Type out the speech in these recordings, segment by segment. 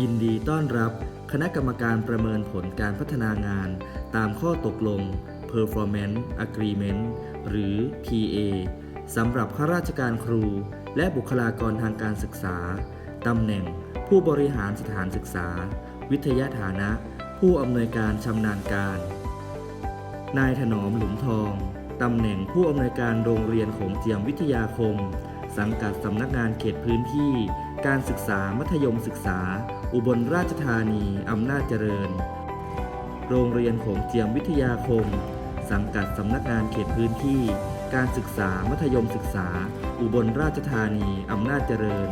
ยินดีต้อนรับคณะกรรมการประเมินผลการพัฒนางาน ตามข้อตกลง Performance Agreement หรือ PA สำหรับข้าราชการครู และบุคลากรทางการศึกษา ตำแหน่ง ผู้บริหารสถานศึกษา วิทยาฐานะ ผู้อำนวยการชำนาญการ นายถนอมหลุมทอง ตำแหน่งผู้อำนวยการโรงเรียนโขงเจียมวิทยาคม สังกัดสำนักงานเขตพื้นที่ การศึกษามัธยมศึกษา อุบลราชธานี อำนาจเจริญ โรงเรียนโขงเจียมวิทยาคม สังกัดสำนักงานเขตพื้นที่ การศึกษามัธยมศึกษา อุบลราชธานี อำนาจเจริญ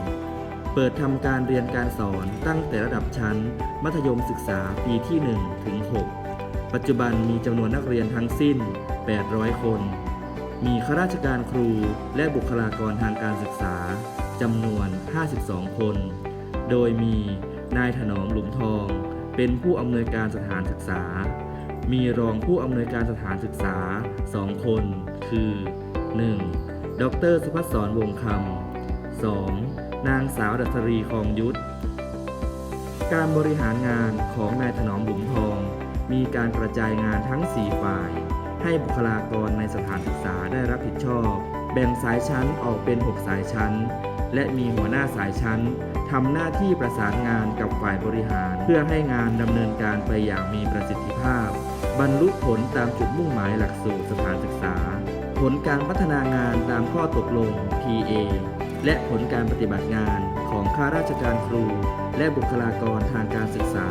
เปิดทำการเรียนการสอนตั้งแต่ระดับชั้น มัธยมศึกษาปีที่1ถึง6ปัจจุบันมีจำนวนนักเรียนทั้งสิ้น 800 คน มีข้าราชการครูและบุคลากรทางการศึกษาจำนวน 52 คน โดยมี นายถนอมหลุมทอง เป็นผู้อำนวยการสถานศึกษา มีรองผู้อำนวยการสถานศึกษา2คน คือ 1. ดรสุภัสสรวงคำ 2. นางสาวดัชรีคองยุทธ การบริหารงานของนายถนอมหลุมทอง มีการกระจายงานทั้ง 4 ฝ่าย ให้บุคลากรในสถานศึกษาได้รับผิดชอบ แบ่งสายชั้นออกเป็น 6 สายชั้น และมีหัวหน้าสายชั้น ทำหน้าที่ประสานงานกับฝ่ายบริหาร เพื่อให้งานดำเนินการไปอย่างมีประสิทธิภาพ บรรลุผลตามจุดมุ่งหมายหลักสูตรสถานศึกษา ผลการพัฒนางานตามข้อตกลง PA และผลการปฏิบัติงานของข้าราชการครู และบุคลากรทางการศึกษา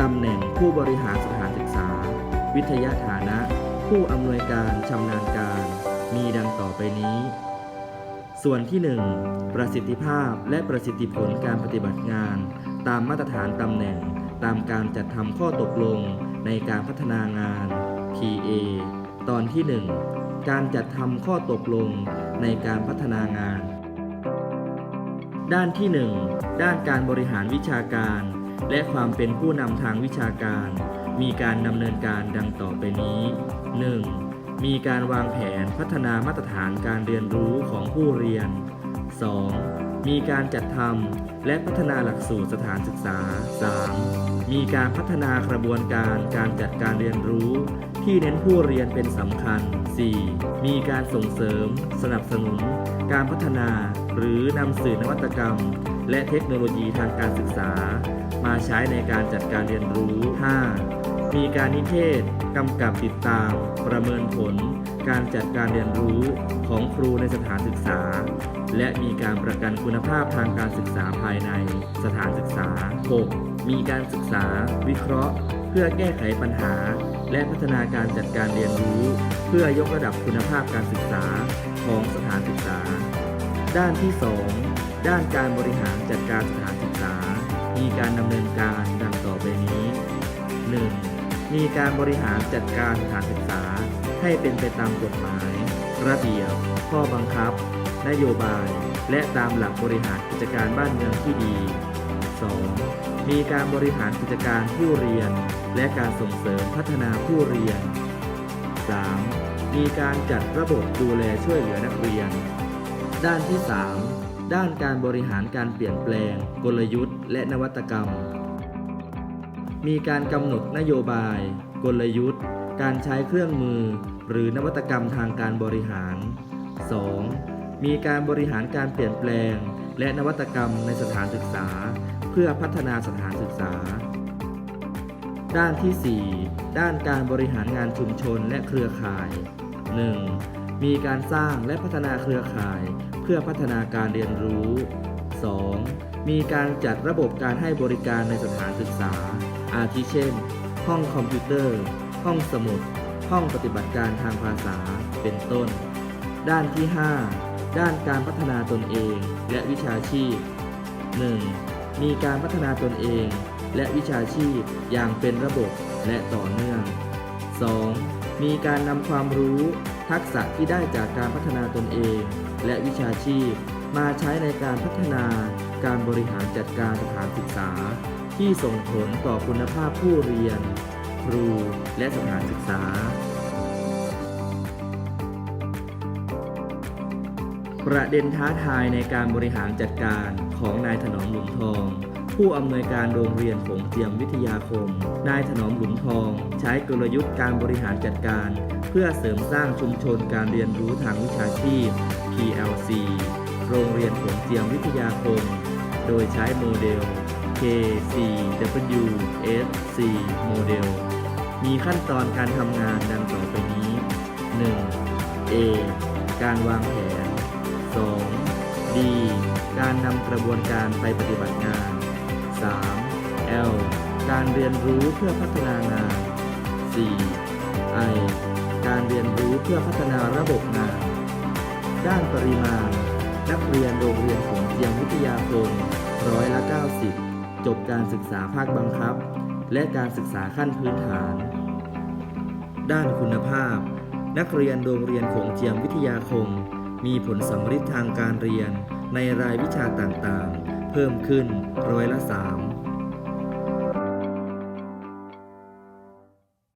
ตำแหน่งผู้บริหารสถานศึกษา วิทยาฐานะ ผู้อำนวยการชำนาญการ มีดังต่อไปนี้ ส่วนที่ 1 ประสิทธิภาพและประสิทธิผลการปฏิบัติงาน ตามมาตรฐานตำแหน่ง ตามการจัดทำข้อตกลงในการพัฒนางาน PA ตอนที่ 1 การจัดทำข้อตกลงในการพัฒนางาน ด้านที่ 1 ด้านการบริหารวิชาการ และความเป็นผู้นำทางวิชาการ มีการดำเนินการดังต่อไปนี้ 1. มีการวางแผนพัฒนามาตรฐานการเรียนรู้ของผู้เรียน 2. มีการจัดทำและพัฒนาหลักสูตรสถานศึกษา 3. มีการพัฒนากระบวนการการจัดการเรียนรู้ ที่เน้นผู้เรียนเป็นสำคัญ 4. มีการส่งเสริม สนับสนุน การพัฒนา หรือนำสื่อนวัตกรรม และเทคโนโลยีทางการศึกษา มาใช้ในการจัดการเรียนรู้ 5. มีการนิเทศกำกับติดตาม ประเมินผล การจัดการเรียนรู้ของครูในสถานศึกษา และมีการประกันคุณภาพทางการศึกษาภายในสถานศึกษา 6. มีการศึกษา วิเคราะห์ เพื่อแก้ไขปัญหา และพัฒนาการจัดการเรียนรู้ เพื่อยกระดับคุณภาพการศึกษาของสถานศึกษา ด้านที่ 2 ด้านการบริหารจัดการสถานศึกษา มีการดำเนินการดังต่อไปนี้ 1. มีการบริหารจัดการสถานศึกษาให้เป็นไปตามกฎหมาย ระเบียบ ข้อบังคับ นโยบาย และตามหลักบริหารกิจการบ้านเมืองที่ดี 2. มีการบริหารกิจการผู้เรียน และการส่งเสริมพัฒนาผู้เรียน 3. มีการจัดระบบดูแลช่วยเหลือนักเรียน ด้านที่ 3 ด้านการบริหารการเปลี่ยนแปลง กลยุทธ์ และนวัตกรรม มีการกำหนดนโยบาย กลยุทธ์ การใช้เครื่องมือ หรือนวัตกรรมทางการบริหาร 2. มีการบริหารการเปลี่ยนแปลง และนวัตกรรมในสถานศึกษา เพื่อพัฒนาสถานศึกษา ด้านที่ 4 ด้านการบริหารงานชุมชนและเครือข่าย 1. มีการสร้างและพัฒนาเครือข่าย เพื่อพัฒนาการเรียนรู้ 2. มีการจัดระบบการให้บริการในสถานศึกษา อาทิเช่น ห้องคอมพิวเตอร์ ห้องสมุด ห้องปฏิบัติการทางภาษา เป็นต้น ด้านที่ 5 ด้านการพัฒนาตนเองและวิชาชีพ 1. มีการพัฒนาตนเองและวิชาชีพอย่างเป็นระบบและต่อเนื่อง 2. มีการนำความรู้ ทักษะที่ได้จากการพัฒนาตนเอง และวิชาชีพ มาใช้ในการพัฒนา การบริหารจัดการสถานศึกษา ที่ส่งผลต่อคุณภาพผู้เรียน ครูและสถานศึกษา ประเด็นท้าทายในการบริหารจัดการของนายถนอมหลุมทองผู้อำนวยการโรงเรียนโขงเจียมวิทยาคม นายถนอมหลุมทอง ใช้กลยุทธ์การบริหารจัดการ เพื่อเสริมสร้างชุมชนการเรียนรู้ทางวิชาชีพ PLC โรงเรียนโขงเจียมวิทยาคม โดยใช้โมเดล KCWSC โมเดล มีขั้นตอนการทำงานดังต่อไปนี้ 1. A การวางแผน 2. D การนำกระบวนการไปปฏิบัติงาน 3. L การเรียนรู้เพื่อพัฒนางาน 4. I การเรียนรู้เพื่อพัฒนาระบบงาน ด้านปริมาณ นักเรียนโรงเรียนของเจียมวิทยาคมร้อยละ 90 จบการศึกษาภาคบังคับ และการศึกษาขั้นพื้นฐาน ด้านคุณภาพ นักเรียนโรงเรียนโขงเจียมวิทยาคม มีผลสัมฤทธิ์ทางการเรียนในรายวิชาต่างๆ เพิ่มขึ้นร้อยละ 3